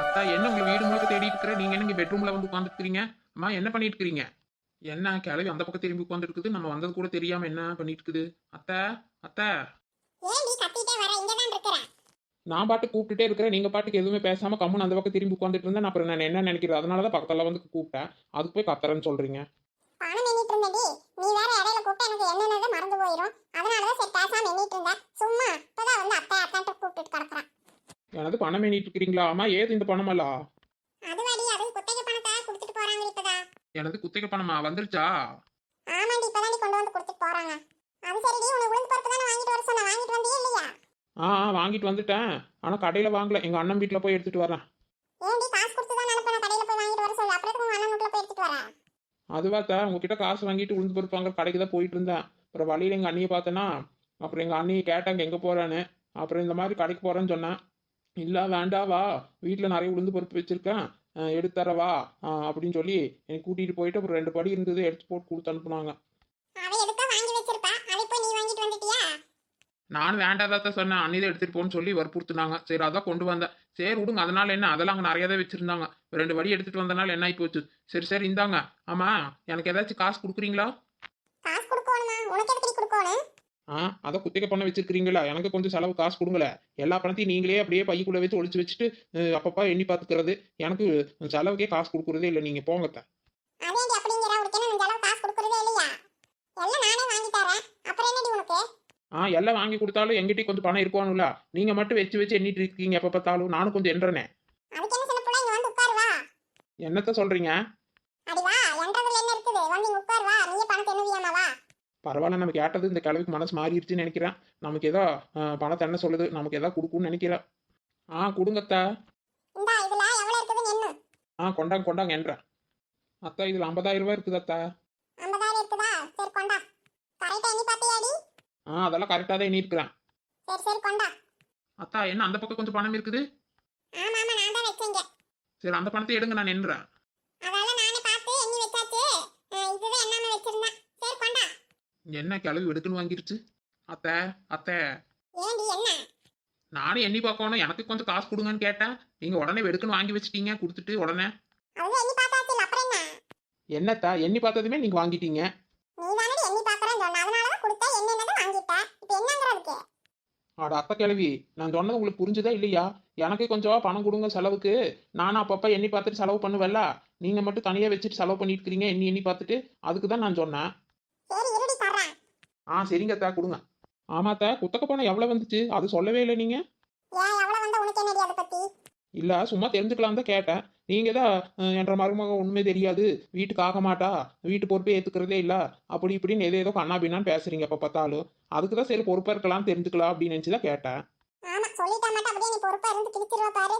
அத்தா என்ன உங்களை வீடு முழுக்க தேடிட்டு இருக்கிற? நீங்க என்ன பெட்ரூம்ல வந்து உட்காந்துருக்கீங்க அம்மா என்ன பண்ணிட்டு இருக்கீங்க என்ன கிளவி அந்த பக்கம் திரும்பி உட்காந்துருக்குது நம்ம வந்தது கூட தெரியாம என்ன பண்ணிட்டு இருக்குது அத்தை. அத்தை நான் பாட்டு கூப்பிட்டுட்டே இருக்கிறேன். நீங்க பாட்டுக்கு எதுவுமே பேசாம கம்முன்னு அந்த பக்கம் திரும்பி உட்காந்துட்டு இருந்தேன் நான் அப்புறம் நான் என்ன நினைக்கிறேன் அதனால தான் பக்கத்துல வந்து கூப்பிட்டேன். அதுக்கு போய் கத்துறேன்னு சொல்றீங்க. சும்மா இப்பதான் வந்து அத்தை அத்தான்ட்டு கூப்பிட்டு கிடக்குறான் எனது பணம் எண்ணிட்டு இருக்கிறீங்களா அம்மா ஏது இந்த பணமல்லா? எனது குத்தகை பணமா? வந்துருச்சா? ஆமாண்டி இப்பதான் கொண்டு வந்து கொடுத்துட்டு போறாங்க. அது சரிடி உனக்கு உளுந்து பருப்பு தானே வாங்கிட்டு வர சொன்ன வாங்கிட்டு வந்தியே இல்லையா? ஆ வாங்கிட்டு வந்துட்டேன். ஆனா கடையில வாங்கல. எங்க அண்ணன் வீட்டுல போய் எடுத்துட்டு வரேன். ஏன்டி காசு கொடுத்து தான் அனுப்பின கடையில போய் வாங்கிட்டு வர சொல்லு. அப்புறம் உங்க அண்ணன் வீட்டுல போய் எடுத்துட்டு வரேன் அதுவாத்தா உங்ககிட்ட காசு வாங்கிட்டு உளுந்து பருப்பு வாங்க கடைக்கு தான் போயிட்டு இருந்தேன். அப்புறம் வழியில எங்க அண்ணியை பார்த்தேன்னா அப்புறம் எங்க அண்ணியை கேட்டாங்க எங்க போறான்னு. அப்புறம் இந்த மாதிரி கடைக்கு போறேன்னு சொன்னேன். இல்ல வேண்டாவா வீட்டில் நிறைய உளுந்து பருப்பு வச்சிருக்கேன். அஹ் எடுத்து தரவா அஹ் அப்படின்னு சொல்லி என்னை கூட்டிட்டு போயிட்டு அப்புறம் ரெண்டு படி இருந்தது எடுத்து போட்டு கொடுத்து அனுப்புனாங்க. நானும் வேண்டாதான் சொன்னேன். அண்ணி தான் எடுத்துட்டு போன்னு சொல்லி வற்புறுத்துனாங்க. சரி அதான் கொண்டு வந்தேன். சரி விடுங்க. அதனால என்ன? அதெல்லாம் அங்கே நிறைய தான் வச்சிருந்தாங்க. ரெண்டு வடி எடுத்துட்டு வந்தனால என்ன ஆகி போச்சு சரி சரி இந்தாங்க. ஆமா எனக்கு ஏதாச்சும் காசு கொடுக்குறீங்களா? காசு கொடுக்கணுமா? உனக்கு எதுக்கு கொடுக்கணும்? ஆ அதை குத்திகை பண்ண வச்சிருக்கீங்களா எனக்கு கொஞ்சம் செலவு காசு கொடுங்களே. எல்லா பணத்தையும் நீங்களே அப்படியே பைக்குள்ள வச்சு ஒளிச்சு வச்சுட்டு அப்பப்பா எண்ணி பார்த்துக்கிறது எனக்கு செலவுக்கே காசு கொடுக்குறதே இல்லை. நீங்க போங்கத்த அதேண்டி அப்படிங்கிற உனக்கு என்ன இந்த அளவு காசு கொடுக்கறதே இல்லையா? எல்லாம் நானே வாங்கி தரேன். அப்புறம் என்னடி உனக்கு? ஆ எல்லாம் வாங்கி கொடுத்தாலும் எங்கிட்டயும் கொஞ்சம் பணம் இருக்கணும்ல. நீங்க மட்டும் வச்சு வச்சு எண்ணிட்டு இருக்கீங்க எப்ப பார்த்தாலும். நானும் கொஞ்சம் எண்றனே அதுக்கு என்ன சின்ன பிள்ளை இங்க வந்து உட்காரு வா என்னத்த சொல்றீங்க அடி வா என்றதுல என்ன இருக்குது வந்து இங்க உட்காரு வா நீயே பணத்தை எண்ணுவியாமா வா பரவாயில்ல நம்ம கேட்டது இந்த கிழவிக்கு மனசு மாறிடுச்சுன்னு நினைக்கிறேன். நமக்கு ஏதோ பணத்தை என்ன சொல்லுது? நமக்கு ஏதோ கொடுக்கும்னு நினைக்கிறேன். ஆ கொடுங்கத்தா எண்ணு. ஆ கொண்டாங்க கொண்டாங்க என்றேன் அத்தா இதுல ஐம்பதாயிரம் ரூபாய் இருக்குது அத்தா? எண்ணி ஆ அதெல்லாம் கரெக்டாக தான் சரி கொண்டா. அத்தா என்ன அந்த பக்கம் கொஞ்சம் பணம் இருக்குது? ஆமா ஆமா நான் தான் வச்சேங்க சரி அந்த பணத்தை எடுங்க நான் நின்றேன் என்ன கிளவி எடுக்குன்னு வாங்கிருச்சு அத்தை அத்தை. நானும் எண்ணி பார்க்கணும். எனக்கு கொஞ்சம் காசு கொடுங்கன்னு கேட்டேன். நீங்க உடனே வெடுக்குன்னு வாங்கி வச்சிட்டீங்க கொடுத்துட்டு உடனே. என்னத்தா எண்ணி பார்த்ததுமே நீங்க வாங்கிட்டீங்க. ஆட அத்தை கிளவி நான் சொன்னது உங்களுக்கு புரிஞ்சுதா இல்லையா? எனக்கு கொஞ்சம் பணம் கொடுங்க செலவுக்கு. நானும் அப்பப்போ எண்ணி பார்த்துட்டு செலவு பண்ணுவேல்ல நீங்க மட்டும் தனியா வச்சுட்டு செலவு பண்ணிட்டு இருக்கீங்க எண்ணி எண்ணி பார்த்துட்டு. அதுக்கு தான் நான் சொன்னேன். ஆ சரிங்க அத்தா கொடுங்க. ஆமாத்தா குத்தக்க பணம் எவ்வளவு வந்துச்சு? அது சொல்லவே இல்லை நீங்க. இல்ல சும்மா தெரிஞ்சுக்கலாம் தான் கேட்டேன். நீங்க தான் என்ற மருமக உண்மை தெரியாது. வீட்டுக்கு ஆக மாட்டா. வீட்டு பொறுப்பே ஏத்துக்கிறதே இல்ல. அப்படி இப்படின்னு எதோ ஏதோ கண்ணா பின்னான்னு பேசுறீங்க எப்ப பார்த்தாலும். அதுக்கு தான் சரி பொறுப்பா இருக்கலாம் தெரிஞ்சுக்கலாம் அப்படின்னு நினைச்சு தான் கேட்டேன். ஆமா சொல்லிட்டா மட்டும் அப்படியே நீ பொறுப்பா இருந்து கிழிச்சிருவா பாரு.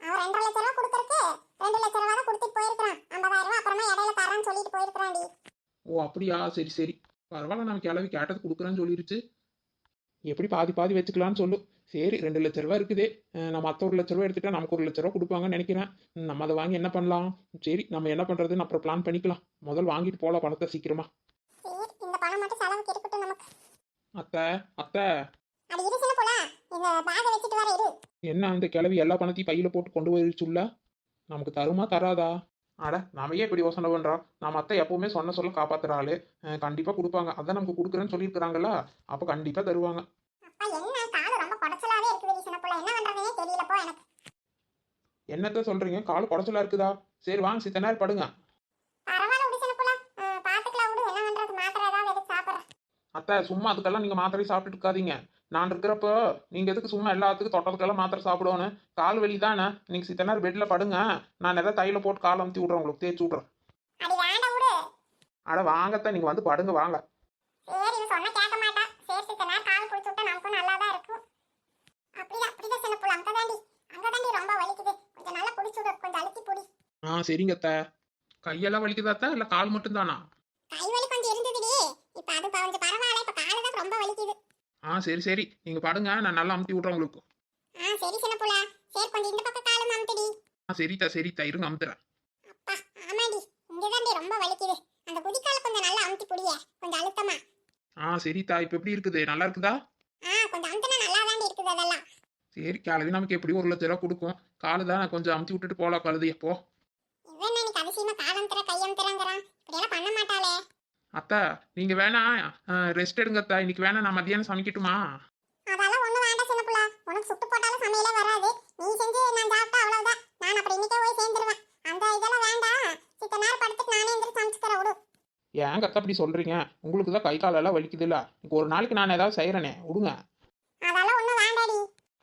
அவன் ரெண்டரை லட்ச ரூபா கொடுக்கறக்கு ரெண்டு லட்ச ரூபா தான் கொடுத்துட்டு போயிருக்கான் ஐம்பதாயிரம் ரூபா அப்புறமா இடையில தரேன்னு சொல்லிட்டு போயிருக்கான்டி ஓ அப்படியா? சரி சரி. பரவாயில்ல நம்ம கிளவி கேட்டது கொடுக்குறேன்னு சொல்லிருச்சு. எப்படி பாதி பாதி வச்சுக்கலாம்னு சொல்லு. சரி ரெண்டு லட்ச ரூபா இருக்குது. நம்ம மற்ற ஒரு லட்ச ரூபா எடுத்துட்டா நமக்கு ஒரு லட்ச ரூபா கொடுப்பாங்கன்னு நினைக்கிறேன். நம்ம அதை வாங்கி என்ன பண்ணலாம்? சரி நம்ம என்ன பண்றதுன்னு அப்புறம் பிளான் பண்ணிக்கலாம். முதல் வாங்கிட்டு போகலாம் பணத்தை சீக்கிரமா. அத்தை அத்தை. என்ன இந்த கிழவி எல்லா பணத்தையும் பையில போட்டு கொண்டு போயிருச்சுல்ல நமக்கு தருமா தராதா? அட நாம ஏன் இப்படி யோசனை பண்றோம் நம்ம அத்தை எப்பவுமே சொன்ன சொல்ல காப்பாத்துற ஆளு அஹ் கண்டிப்பா கொடுப்பாங்க. அதான் நமக்கு கொடுக்குறேன்னு சொல்லியிருக்கிறாங்கல்ல அப்ப கண்டிப்பா தருவாங்க. என்னத்த சொல்றீங்க? கால் குடைச்சலா இருக்குதா? சரி வாங்க சித்த நேரம் படுங்க பரவாயில்ல விடு சின்ன புள்ள அஹ், பாத்துக்கலாம் விடு என்ன பண்றது மாத்திரை ஏதாவது எடுத்து சாப்பிடுறேன் அத்தை சும்மா அதுக்கெல்லாம் நீங்க மாத்திரை சாப்பிட்டுட்டு இருக்காதீங்க. நான் இருக்கிறப்போ நீங்க எதுக்கு சும்மா எல்லாத்துக்கும் தொட்டதுக்கெல்லாம் மாத்திரை சாப்பிடணும் கால் வலி தானே? நீங்க சித்த நேரம் பெட்ல படுங்க. நான் ஏதாவது தையில போட்டு கால் அமுத்தி விட்றேன் உங்களுக்கு தேய்ச்சி விட்றேன். அடி வேண்டாம் விடு. அட வாங்கத்தான் நீங்க வந்து படுங்க வாங்க. ஆ சரிங்க அத்தை கையெல்லாம் வலிக்குதாத்தா? இல்ல கால் மட்டும் தானா கை வலி கொஞ்சம் இருந்ததுடி இப்ப அது கொஞ்சம் பரவாயில்ல இப்ப காலு தான் ரொம்ப வலிக்குது ஆ சரி சரி. நீங்க படுங்க. நான் நல்லா அமுத்தி விட்றேன் உங்களுக்கு. ஆ சரி சின்ன புள்ள. சரி கொஞ்சம் இந்த பக்கம் காலு மாமத்தடி ஆ சரித்தா சரித்தா இருங்க அமுத்துறேன். அப்பா ஆமாடி. இங்க தாண்டி ரொம்ப வலிக்குது. அந்த குதிக்கால கொஞ்சம் நல்லா அமுத்தி புடிய. கொஞ்சம் அழுத்தமா. ஆ சரித்தா இப்போ எப்படி இருக்குது? நல்லா இருக்குதா? ஆ கொஞ்சம் அமுத்தினா நல்லா தாண்டி இருக்குது அதெல்லாம். சரி கிளவி நமக்கு எப்படி ஒரு லட்ச ரூபா கொடுக்கும். காலு தான் கொஞ்சம் அமுத்தி விட்டுட்டு போகலாம் கழுது எப்போ இவன் என்ன இன்னைக்கு அதிசயமா காலம் தர கையம் தரங்கிறான் இப்படியெல்லாம் பண்ண மாட்டாளே அத்தா நீங்க வேணா ரெஸ்ட் எடுங்க அத்தா இன்னைக்கு வேணா நான் மத்தியானம் சமைக்கட்டுமா? அதெல்லாம் ஒண்ணு வேண்டாம் சின்ன புள்ள. உனக்கு சுட்டு போட்டாலும் சமையலே வராது. நீ செஞ்சு நான் சாப்பிட்டா அவ்வளவுதான். நான் அப்புறம் இன்னைக்கே போய் சேர்ந்துருவேன். அந்த இதெல்லாம் வேண்டாம். சித்த நேரம் படுத்துட்டு நானே எந்திரிச்சு சமைச்சுக்கிறேன் விடு. ஏங்க அத்தா அப்படி சொல்றீங்க? உங்களுக்கு தான் கை காலெல்லாம் வலிக்குது இல்ல ஒரு நாளைக்கு நான் ஏதாவது செய்யறேனே விடுங்க. அதெல்லாம் ஒண்ணு வேண்டாடி.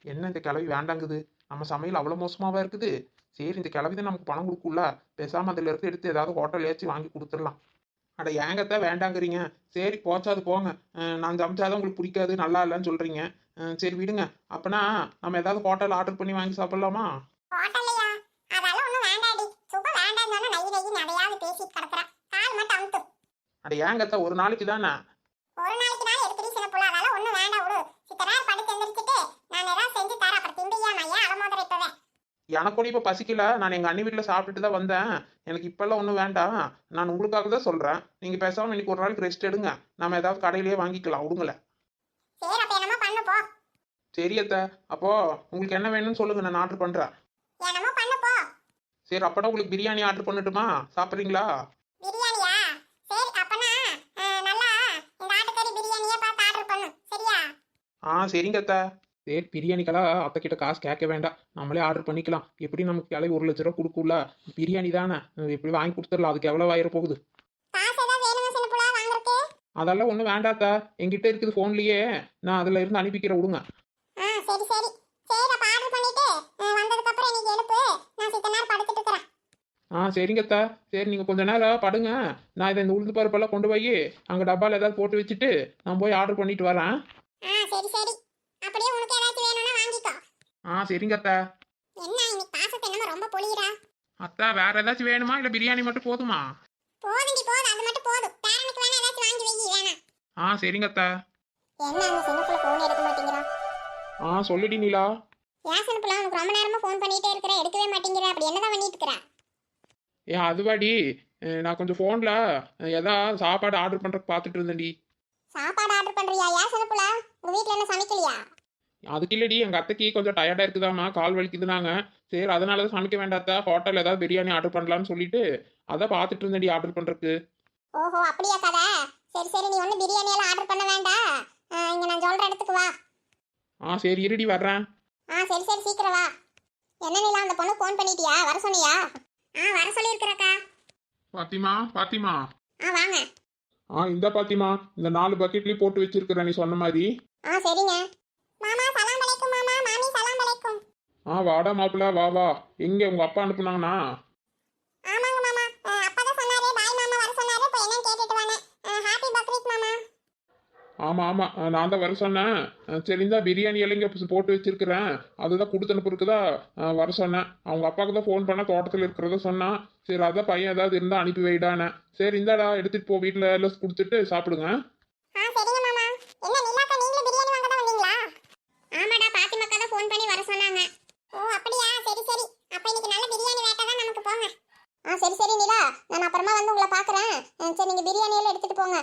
என்ன இந்த கிளவி வேண்டாங்குது? நம்ம சமையல் அவ்வளோ மோசமாவா இருக்குது? சரி இந்த கிளவி தான் நமக்கு பணம் கொடுக்கும்ல. பேசாம அதுல இருந்து எடுத்து ஏதாவது ஹோட்டல் ஏச்சு வாங்கி கொடுத்துடலாம். அட ஏங்கத்தான் வேண்டாங்கிறீங்க. சரி போச்சாது போங்க. நான் சமைச்சாதான் உங்களுக்கு பிடிக்காது நல்லா இல்லைன்னு சொல்றீங்க. சரி விடுங்க. அப்பனா நம்ம ஏதாவது ஹோட்டல் ஆர்டர் பண்ணி வாங்கி சாப்பிடலாமா? அட ஏங்கத்தா ஒரு நாளைக்கு தானே எனக்கு கூட இப்போ பசிக்கல. நான் எங்கள் அண்ணி வீட்டில் சாப்பிட்டுட்டு தான் வந்தேன். எனக்கு இப்போல்லாம் ஒன்றும் வேண்டாம். நான் உங்களுக்காக தான் சொல்கிறேன் நீங்கள் பேசாமல் இன்னைக்கு ஒரு நாளைக்கு ரெஸ்ட் எடுங்க. நம்ம ஏதாவது கடையிலேயே வாங்கிக்கலாம். விடுங்களேன் சரி அத்தை. அப்போ உங்களுக்கு என்ன வேணும்னு சொல்லுங்க. நான் ஆர்டர் பண்ணுறேன் சரி அப்போனா உங்களுக்கு பிரியாணி ஆர்டர் பண்ணட்டுமா? சாப்பிட்றீங்களா? ஆ சரிங்க அத்தை. சரி பிரியாணிக்கெல்லாம் அத்தை கிட்ட காசு கேட்க வேண்டாம். நம்மளே ஆர்டர் பண்ணிக்கலாம். எப்படி நமக்கு கிளவி ஒரு லட்ச ரூபா கொடுக்கும்ல? பிரியாணி தானே. எப்படி வாங்கி கொடுத்துடலாம்? அதுக்கு எவ்வளோ ஆயிரம் போகுது? அதெல்லாம் ஒன்றும் வேண்டாத்தா என்கிட்ட இருக்குது ஃபோன்லேயே நான் அதில் இருந்து அனுப்பிக்கிறேன் விடுங்க. ஆ சரிங்கத்தா சரி. நீங்கள் கொஞ்ச நேரம் படுங்க. நான் இதை இந்த உளுந்து பருப்பெல்லாம் கொண்டு போய் அங்கே டப்பாவில் ஏதாவது போட்டு வச்சுட்டு நான் போய் ஆர்டர் பண்ணிட்டு வரேன். ஆ சரி சரி அப்படியே உனக்கு ஏதாச்சும் வேணும்னா ஆ சரிங்கத்தா என்ன இன்னைக்கு பாசத்தை என்னமோ ரொம்ப பொழியிறா. அத்தா வேற ஏதாச்சும் வேணுமா? இல்லை பிரியாணி மட்டும் போதுமா? போதுண்டி போதும். அது மட்டும் போதும். பேரனுக்கு வேணா ஏதாச்சும் வாங்கி வை வேணா ஆ சரிங்கத்தா என்ன அந்த சின்ன புள்ள ஃபோன் எடுக்க மாட்டேங்கிறா? ஆ சொல்லுடி நீலா. ஏன் சின்ன புள்ள உனக்கு ரொம்ப நேரமா ஃபோன் பண்ணிட்டே இருக்கிற. எடுக்கவே மாட்டேங்கிற. அப்படி என்னதான் பண்ணிட்டு இருக்கிற ஏ அதுவாடி. நான் கொஞ்சம் ஃபோனில் எதா சாப்பாடு ஆர்டர் பண்ணுறக்கு பார்த்துட்டு இருந்தேன்டி. சாப்பாடு ஆர்டர் பண்றியா? ஏன் சின்ன புள்ள உங்க வீட்ல என்ன சமைக்கலையா? அதுக்கு இல்லடி எங்கள் அத்தைக்கு கொஞ்சம் டயர்டாக இருக்குதாம்மா கால் வலிக்குதுனாங்க சரி அதனால தான் சமைக்க வேண்டாத்தா ஹோட்டல் ஏதாவது பிரியாணி ஆர்டர் பண்ணலான்னு சொல்லிட்டு அதான் பார்த்துட்டு இருந்தேன்டி ஆர்டர் பண்ணுறக்கு ஓஹோ அப்படியா கதை? சரி சரி நீ ஒன்றும் பிரியாணி எல்லாம் ஆர்டர் பண்ண வேண்டாம். இங்க நான் சொல்ற இடத்துக்கு வா. ஆ சரி இருடி வர்றேன். ஆ சரி சரி சீக்கிரம் வா. என்ன நீலா அந்த பொண்ணு ஃபோன் பண்ணிட்டியா? வர சொன்னியா? ஆ வர சொல்லியிருக்கிறக்கா. பாத்திமா பாத்திமா. ஆ வாங்க. ஆ இந்த பாத்திமா இந்த நாலு பக்கெட்லயும் போட்டு வச்சிருக்கிறேன் நீ சொன்ன மாதிரி. ஆ சரிங்க. மாமா சலாம் அலைக்கும் மாமா. மாமி சலாம் அலைக்கும். ஆ வாடா மாப்பிள்ள வா வா. எங்க உங்க அப்பா அனுப்புனாங்கண்ணா ஆமாங்க மாமா. அஹ், அப்பதான் சொன்னாரு. பாய் மாமா வர சொன்னாரு. இப்போ என்னன்னு கேட்டுட்டு வானேன் ஹாப்பி பக்ரீத் மாமா. ஆமா ஆமா. ஆ, நான் தான் வர சொன்னேன். சரி இந்த பிரியாணி எல்லாம் இங்க போட்டு வச்சிருக்கிறேன். அதுதான் கொடுத்து அனுப்புறதுக்குதா வர சொன்னேன். அவங்க அப்பாவுக்கு தான் ஃபோன் பண்ண தோட்டத்தில் இருக்கிறத சொன்னான். சரி அதான் பையன் ஏதாவது இருந்தா அனுப்பி வைடானே சரி இந்தாடா எடுத்துட்டு போ வீட்டில் எல்லாம் கொடுத்துட்டு சாப்பிடுங்க ஆ சரிங்க மாமா என்ன நிலாக்கா நீங்களும் பிரியாணி வாங்க தான் வந்தீங்களா ஆமாடா பண்ணி வர சொன்னாங்க. ஓ அப்படியா? சரி சரி. அப்ப இன்னைக்கு நல்ல பிரியாணி வேட்டை தான் நமக்கு போங்க. ஆ சரி சரி நிலா. நான் அப்புறமா வந்து உங்களை பார்க்குறேன். சரி நீங்கள் பிரியாணி எல்லாம் எடுத்துட்டு போங்க.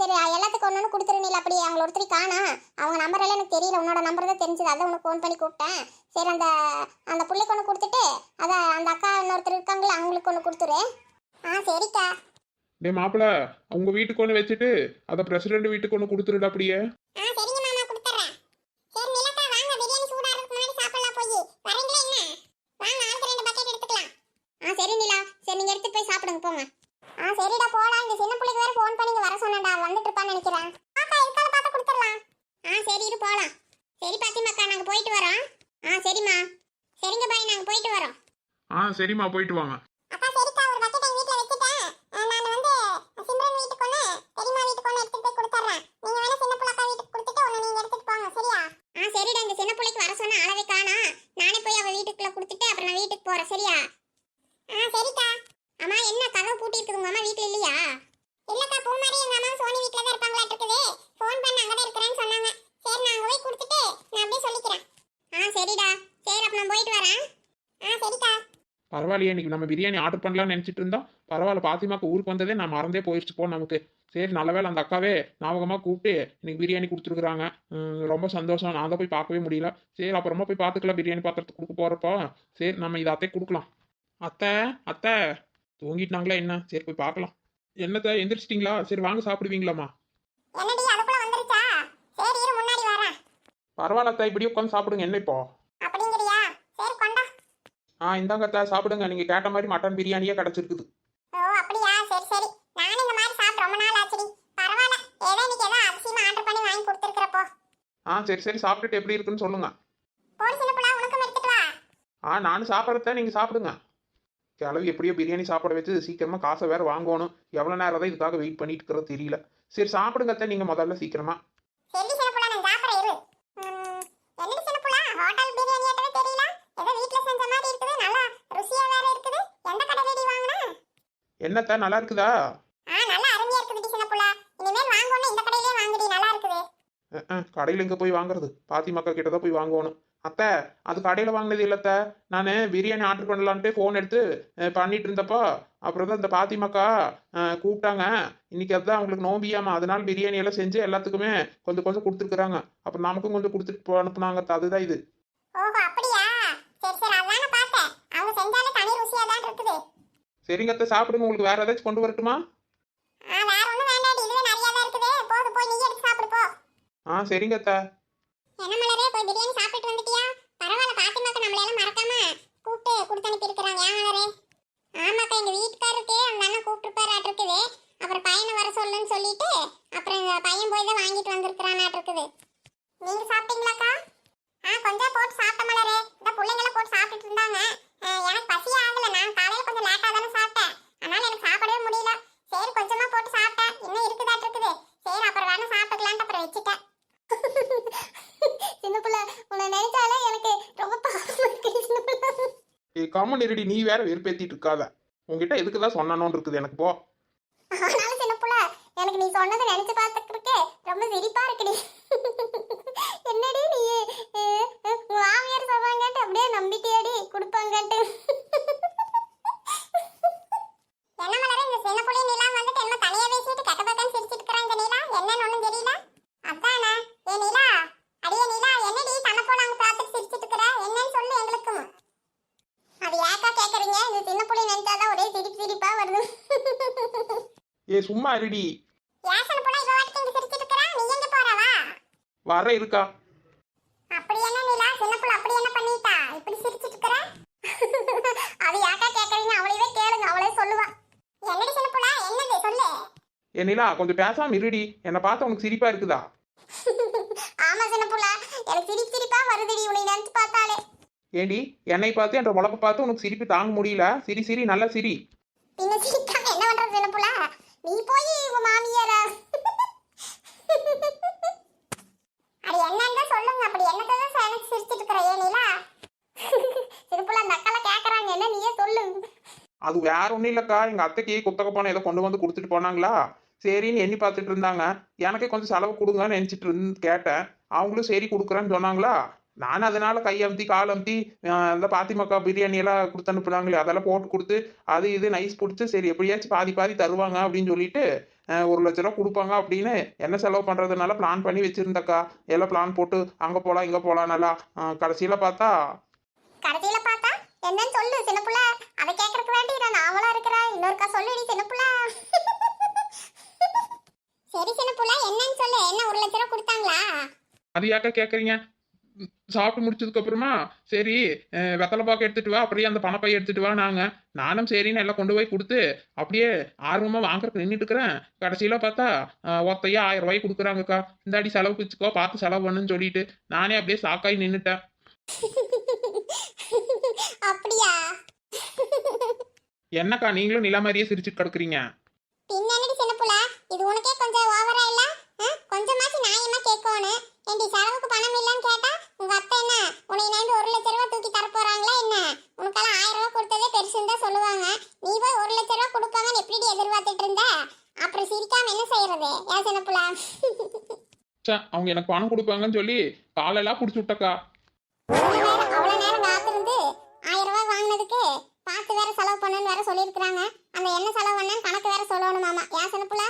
சரி எல்லாத்துக்கும் ஒன்று ஒன்று கொடுத்துரு நிலா. அப்படி அவங்கள ஒருத்தர் காணா. அவங்க நம்பர் எல்லாம் எனக்கு தெரியல. உன்னோட நம்பர் தான் தெரிஞ்சது. அதான் உனக்கு ஃபோன் பண்ணி கூப்பிட்டேன். சரி அந்த அந்த புள்ளைக்கு ஒன்று கொடுத்துட்டு அதை அந்த அக்கா இன்னொருத்தர் இருக்காங்களே அவங்களுக்கு ஒன்று கொடுத்துரு. ஆ சரிக்கா. டே மாப்பிள்ள உங்க வீட்டுக்கு ஒன்று வச்சுட்டு அதை பிரசிடென்ட் வீட்டுக்கு ஒன்று கொடுத்துருடா அப்படியே. ஆ சரிங்க மாமா கொடுத்துறேன் சரி நிலக்கா வாங்க பிரியாணி சூடாறதுக்கு முன்னாடி சாப்பிடலாம் போய் வரீங்களா என்ன வாங்க ஆளுக்கு ரெண்டு பக்கெட் எடுத்துக்கலாம் ஆ சரி நிலா சரி நீங்க அனுப்புங்க போங்க. ஆ சரிடா போலாம். இந்த சின்ன பிள்ளைக்கு வேற ஃபோன் பண்ணி வர சொன்னடா வந்துட்டு இருப்பான்னு நினைக்கிறேன். அக்கா இருக்கால பார்த்து கொடுத்துடலாம். ஆ சரி இரு போலாம். சரி பாத்திமாக்கா நாங்கள் போயிட்டு வரோம். ஆ சரிம்மா. சரிங்க பாய் நாங்கள் போயிட்டு வரோம். ஆ சரிம்மா போயிட்டு வாங்க அக்கா சரிக்கா ஒரு பக்கெட் எங்க வீட்ல வச்சுட்டேன் அஹ் நான் வந்து சிம்ரன் வீட்டுக்கு ஒண்ணு பெரியம்மா வீட்டுக்கு ஒண்ணு எடுத்துட்டு போய் கொடுத்துறேன் நீங்க வேணா சின்ன புள்ளக்கா வீட்டுக்கு கொடுத்துட்டு ஒண்ணு நீங்க எடுத்துட்டு போங்க சரியா ஆ சரிடா இந்த சின்ன புள்ளைக்கு வர சொன்னா அளவே காணா நானே போய் அவ வீட்டுக்குள்ள கொடுத்துட்டு அப்புறம் நான் வீட்டுக்கு போறேன் சரியா ஆ சரிக்கா அம்மா என்ன கதவு பூட்டி இருக்குது உங்க அம்மா வீட்ல இல்லையா இல்லக்கா பூமாரி எங்க அம்மா சோனி வீட்ல தான் இருப்பாங்களா இருக்குது ஃபோன் பண்ண அங்க தான் இருக்கிறேன்னு சொன்னாங்க சரி நான் அங்க போய் கொடுத்துட்டு நான் அப்படியே சொல்லிக்கிறேன் ஆ சரிடா சரி அப்ப நான் போயிட்டு வரேன் ஆ சரிக்கா பரவாயில்லையே இன்னைக்கு நம்ம பிரியாணி ஆர்டர் பண்ணலாம்னு நினச்சிட்டு இருந்தோம். பரவாயில்ல பாத்திமாக்கு ஊருக்கு வந்ததே நான் மறந்தே போயிடுச்சு போ நமக்கு. சரி நல்ல வேளை அந்த அக்காவே ஞாபகமாக கூப்பிட்டு இன்னைக்கு பிரியாணி கொடுத்துருக்குறாங்க. ரொம்ப சந்தோஷம். நான் தான் போய் பார்க்கவே முடியல. சரி அப்புறமா போய் பார்த்துக்கலாம் பிரியாணி பாத்திரத்துக்கு கொடுக்க போகிறப்போ சரி நம்ம இதை அத்தை கொடுக்கலாம். அத்தை அத்தை. தூங்கிட்டாங்களா என்ன? சரி போய் பார்க்கலாம். என்னத்த எந்திரிச்சிட்டிங்களா? சரி வாங்க சாப்பிடுவீங்களாம்மா. பரவாயில்ல அத்தை. இப்படி உட்காந்து சாப்பிடுங்க. என்ன இப்போ? ஆ இந்தாங்க அத்தை சாப்பிடுங்க. நீங்கள் கேட்ட மாதிரி மட்டன் பிரியாணியே கிடச்சிருக்குது. ஓ அப்படியா? சரி சரி. நானும் இந்த மாதிரி சாப்பிட்டு ரொம்ப நாள் ஆச்சுடி. பரவாயில்ல. ஏதோ இன்னைக்கு ஏதோ அதிசயமா ஆர்டர் பண்ணி வாங்கி கொடுத்துருக்கிறப்போ. ஆ சரி சரி. சாப்பிட்டுட்டு எப்படி இருக்குன்னு சொல்லுங்கள் போடி சின்ன பிள்ளை உனக்கும் எடுத்துட்டு வா. ஆ நானும் சாப்பிட்றத நீங்கள் சாப்பிடுங்க. கிளவி எப்படியோ பிரியாணி சாப்பிட வச்சு சீக்கிரமாக காசை வேறு வாங்கணும். எவ்வளோ நேரம் தான் இதுக்காக வெயிட் பண்ணிட்டு இருக்கிறது தெரியல. சரி சாப்பிடுங்க அத்தை. நீங்கள் முதல்ல சீக்கிரமா சரி சின்ன புள்ள நான் சாப்பிட்றேன் இரு ம், என்னடி சின்ன புள்ள ஹோட்டல் பிரியாணி ஆட்டவே தெரியல ஏதோ வீட்ல செஞ்ச மாதிரி இருக்குது நல்லா ருசியா வேற இருக்குது எந்த கடையிலடி வாங்கினா என்னத்த நல்லா இருக்குதா? ஆ நல்லா அருமையா இருக்குதுடி சின்ன புள்ள. இனிமேல் வாங்கணும் இந்த கடையிலே வாங்குடி நல்லா இருக்குது. அஹ், அஹ், கடையில் எங்கே போய் வாங்குறது? பாத்தி மக்கா கிட்ட தான் போய் வாங்கணும். அத்தை அது கடையில் வாங்கினது இல்லத்த. நான் பிரியாணி ஆர்டர் பண்ணலான்ட்டு ஃபோன் எடுத்து அஹ், பண்ணிட்டு இருந்தப்போ அப்புறம் தான் இந்த பாத்தி மக்கா அஹ், கூப்பிட்டாங்க. இன்னைக்கு அதுதான் அவங்களுக்கு நோம்பியாமா. அதனால பிரியாணி எல்லாம் செஞ்சு எல்லாத்துக்குமே கொஞ்சம் கொஞ்சம் கொடுத்துருக்குறாங்க. அப்புறம் நமக்கும் கொஞ்சம் கொடுத்துட்டு போ அனுப்புனாங்க அதுதான் இது ஓஹோ அப்படியா சரி சரி அதானே பார்த்தேன் அவங்க செஞ்சாலே தனி ருசியா தான் இருக்குது சரிங்க அத்தை சாப்பிடுங்க. உங்களுக்கு வேற ஏதாச்சும் கொண்டு வரட்டுமா? ஆ சரிங்க அத்தை. என்ன மலரே போய் பிரியாணி சாப்பிட்டு வந்துட்டியா? பரவாயில்ல பாத்திமாக்கு நம்மள எல்லாம் மறக்காம கூப்பிட்டு கொடுத்து அனுப்பி இருக்கிறாங்க. ஏன் மலரே? ஆமாக்கா எங்க வீட்டுக்காரருக்கு அந்த அண்ணன் கூப்பிட்டுருப்பாரு இருக்குது அப்புறம் பையனை வர சொல்லுன்னு சொல்லிட்டு அப்புறம் இந்த பையன் போய் தான் வாங்கிட்டு வந்திருக்கிறானாட்டு இருக்குது நீங்க சாப்பிட்டீங்களாக்கா? ஆ கொஞ்சம் போட்டு சாப்பிட்ட மலரே. இந்த பிள்ளைங்கள போட்டு சாப்பிட்டுட்டு இருந்தாங்க அஹ், எனக்கு பசி ஆகல நான் காலையில கொஞ்சம் லேட்டா தானே சாப்பிட்டேன் அதனால எனக்கு சாப்பிடவே முடியல சரி கொஞ்சமா போட்டு சாப்பிட்டேன் இன்னும் இருக்குதாட்டு இருக்குது சரி அப்புறம் வேணா சாப்பிட்டுக்கலான்ட்டு அப்புறம் வச்சுட்டேன் சின்ன பிள்ளை உன்னை நினைச்சாலே எனக்கு ரொம்ப பாவமா இருக்கு சின்ன பிள்ளை ஏ கம்மன் இருடி நீ வேற வெறுப்பேத்திட்டு இருக்காத. உங்ககிட்ட எதுக்கு தான் சொன்னனோன்னு இருக்குது? எனக்கு போ. ஆனாலும் சின்ன புள்ள எனக்கு நீ சொன்னதை நினைச்சு பார்த்துக்கிட்டு ரொம்ப சிரிப்பா இருக்குடி. என்னடி நீ? மாமியார் சொல்றாங்கன்ட்டு அப்படியே நம்பிட்டியாடி கொடுப்பாங்கன்ட்டு என்ன மலர இந்த சின்ன புள்ளி நிலா வந்துட்டு என்ன தனியா பேசிட்டு கட்ட பக்கம் சிரிச்சிட்டு இருக்கிறாங்க நிலா என்னன்னு ஒண்ணும் தெரியல அதானா ஏ நிலா அடியே நிலா என்னடி தன்னை போல அங்க பார்த்துட்டு சிரிச்சிட்டு இருக்கிற என்னன்னு சொல்லு எங்களுக்கும் அது ஏக்கா கேக்குறீங்க இந்த சின்ன புள்ளி நினைச்சாதான் ஒரே சிரிப்பு சிரிப்பா வருது ஏ சும்மா இருடி யாசன புள்ள இவ வாட்டுக்கு இங்க சிரிச்சிட்டு இருக்கறா நீ எங்க போறவா? வர இருக்கா. அப்படி என்ன நிலா? சின்ன புள்ள அப்படி என்ன பண்ணிட்டா? இப்படி சிரிச்சிட்டு இருக்கற? அது யாக்கா கேக்குறீங்க அவளையவே கேளுங்க. அவளே சொல்லுவா. என்னடி சின்ன புள்ள? என்னது? சொல்லு. ஏ நிலா கொஞ்சம் பேசாம இருடி. என்னை பார்த்தா உனக்கு சிரிப்பா இருக்குதா? ஆமா சின்ன புள்ள. எனக்கு சிரிப்பு சிரிப்பா வருதுடி. உன்னை நினைச்சு பார்த்தாலே. ஏண்டி? என்னை பார்த்து என்ற உழப்ப பார்த்து உனக்கு சிரிப்பு தாங்க முடியல. சிரி சிரி நல்ல சிரி பின்ன சிரிக்காம என்ன பண்றது சின்ன புள்ள நீ போய் உங்க மாமியாரா அது என்னன்னு சொல்லுங்க அப்படி என்னதான் எனக்கு சிரிச்சிட்டு இருக்கற ஏ நிலா சின்ன புள்ள அந்த அக்கால கேக்குறாங்க என்ன நீயே சொல்லு அது வேற ஒன்றும் இல்லைக்கா. எங்கள் அத்தைக்கு குத்தக பணம் ஏதோ கொண்டு வந்து கொடுத்துட்டு போனாங்களா? சரின்னு எண்ணி பார்த்துட்டு இருந்தாங்க. எனக்கே கொஞ்சம் செலவு கொடுங்கன்னு நினச்சிட்டு இருந்து கேட்டேன். அவங்களும் சரி கொடுக்குறேன்னு சொன்னாங்களா? நான் அதனால கையமுத்தி காலமுத்தி அந்த பாத்திமக்கா பிரியாணி எல்லாம் கொடுத்து அனுப்புனாங்களே அதெல்லாம் போட்டு கொடுத்து அது இது நைஸ் பிடிச்சி சரி எப்படியாச்சும் பாதி பாதி தருவாங்க அப்படின்னு சொல்லிட்டு ஒரு லட்ச ரூபா கொடுப்பாங்க அப்படின்னு என்ன செலவு பண்ணுறதுனால பிளான் பண்ணி வச்சுருந்தக்கா. எல்லாம் பிளான் போட்டு அங்கே போகலாம் இங்கே போகலாம் நல்லா கடைசியில் பார்த்தா கடைசியில பார்த்தா என்னன்னு சொல்லு சின்ன புள்ள அதை கேட்கறதுக்கு வேண்டி நான் நாவலா இருக்கிறேன். இன்னொருக்கா சொல்லுடி சின்ன புள்ள சரி சின்ன புள்ள என்னன்னு சொல்லு. என்ன ஒரு லட்ச ரூபா கொடுத்தாங்களா? அது யாக்கா கேட்குறீங்க சாப்பிட்டு முடிச்சதுக்கு அப்புறமா சரி வெத்தலை பாக்கு எடுத்துட்டு வா. அப்படியே அந்த பணப்பை எடுத்துட்டு வா நாங்க. நானும் சரின்னு எல்லாம் கொண்டு போய் கொடுத்து அப்படியே ஆர்வமா வாங்குறதுக்கு நின்றுட்டு இருக்கிறேன். கடைசியில பார்த்தா ஒத்தையா ஆயிரம் ரூபாய் கொடுக்குறாங்கக்கா. இந்தாடி செலவு பிச்சுக்கோ பார்த்து செலவு பண்ணுன்னு சொல்லிட்டு நானே அப்படியே சாக்காய் நின்றுட்டேன் அப்படியா? என்னக்கா நீங்களும் நில மாதிரியே சிரிச்சுட்டு கிடக்குறீங்க? பின்ன என்னடி சின்ன புள்ள இது உனக்கே கொஞ்சம் ஓவரா இல்ல? ஆ? கொஞ்சமாச்சும் நியாயமா கேட்கணும். ஏண்டி செலவுக்கு பணம் இல்லைன்னு கேட்டா உங்க அப்பா என்ன? உன்னை நம்பி ஒரு லட்ச ரூபா தூக்கி தர போறாங்களா என்ன? உனக்கெல்லாம் ஆயிரம் ரூபா கொடுத்ததே பெருசுன்னு தான் சொல்லுவாங்க. நீ போய் ஒரு லட்ச ரூபா கொடுப்பாங்கன்னு எப்படி எதிர்பார்த்துட்டு இருந்த? அப்புறம் சிரிக்காம என்ன செய்யறது? ஏன் சின்ன புள்ள? அவங்க எனக்கு பணம் கொடுப்பாங்கன்னு சொல்லி காலெல்லாம் பிடிச்சி விட்டக்கா. சொன்னதுக்கு பார்த்து வேற செலவு பண்ணுன்னு வேற சொல்லியிருக்கிறாங்க. அந்த என்ன செலவு பண்ணு கணக்கு வேற சொல்லணுமாமா ஏன் சின்னப்புல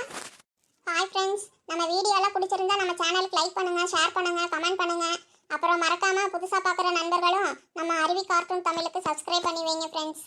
ஹாய் ஃப்ரெண்ட்ஸ் நம்ம வீடியோலாம் பிடிச்சிருந்தா நம்ம சேனலுக்கு லைக் பண்ணுங்க ஷேர் பண்ணுங்க கமெண்ட் பண்ணுங்க. அப்புறம் மறக்காம புதுசாக பார்க்குற நண்பர்களும் நம்ம அருவி கார்ட்டூன் தமிழுக்கு சப்ஸ்கிரைப் பண்ணி வைங்க ஃப்ரெண்ட்ஸ்